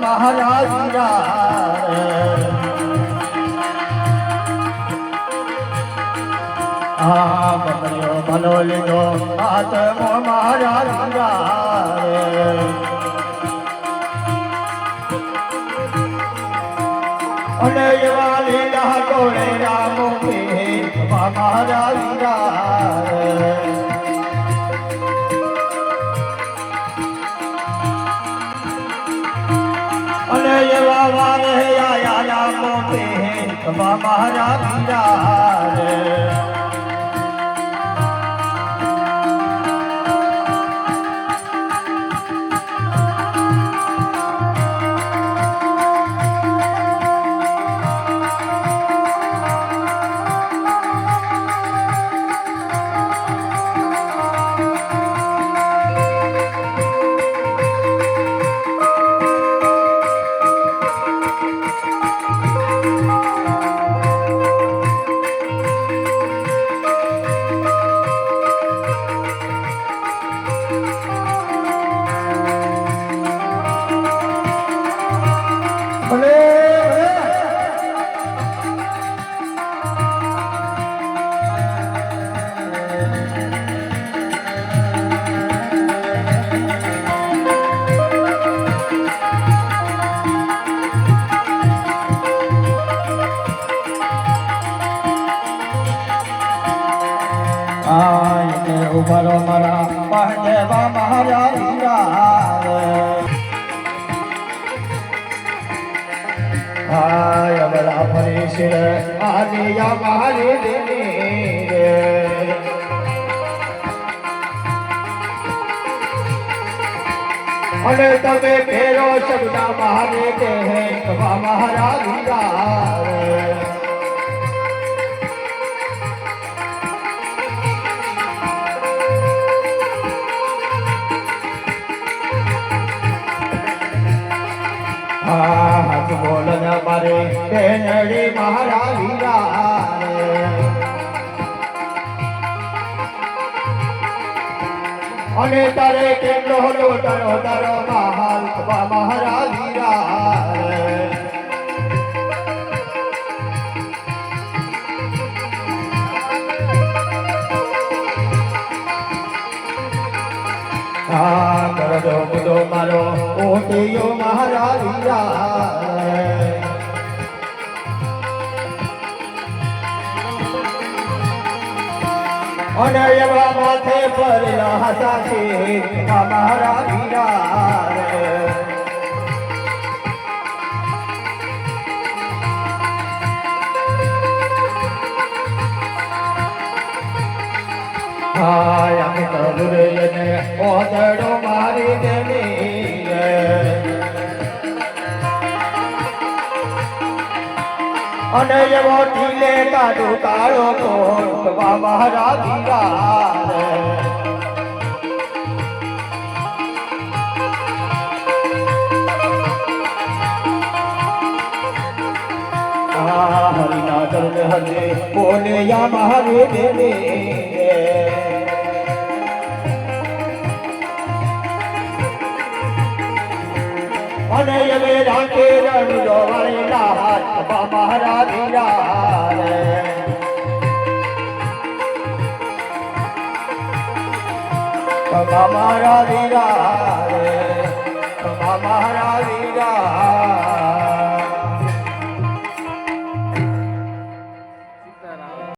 મહારાજ રે આ બકરીઓ ભલો લીધો આત્મો મહારાજ અને એવા લીલા કોળે રામો મહારાજ એવા વારે આયા રામો કે મહારાજ રે આય મારા ઉભરો મારા મહારાજ હાય અમરા ફરી છે આલિયા મારી દેની રે અને તમે ફેરો શબ્દ મારે કે હે કવા મહારાજ હાથ બોલ ને મારે બેનડી મહારાજી રે. અને તારે કેટલો લોટનો તારો મહાલ મહારા મહારાજી રે. હા કરજો બધો મારો. ઓટિયો મહારાજી અને એવા માથે પડેલા હતા છે મારા વીરા રે હાય, અમે કબરે ને ઓદડો મારી દેની અને એવો ઢીલે કાઢો કાળો કોટ બાબા રાધિકા હરિના દર્દ હરે બોલે યા મારે દેને અને હવે રાંકે રણ જોવાયેલા હાથ મારા વીરા રે મારા વીરા રે.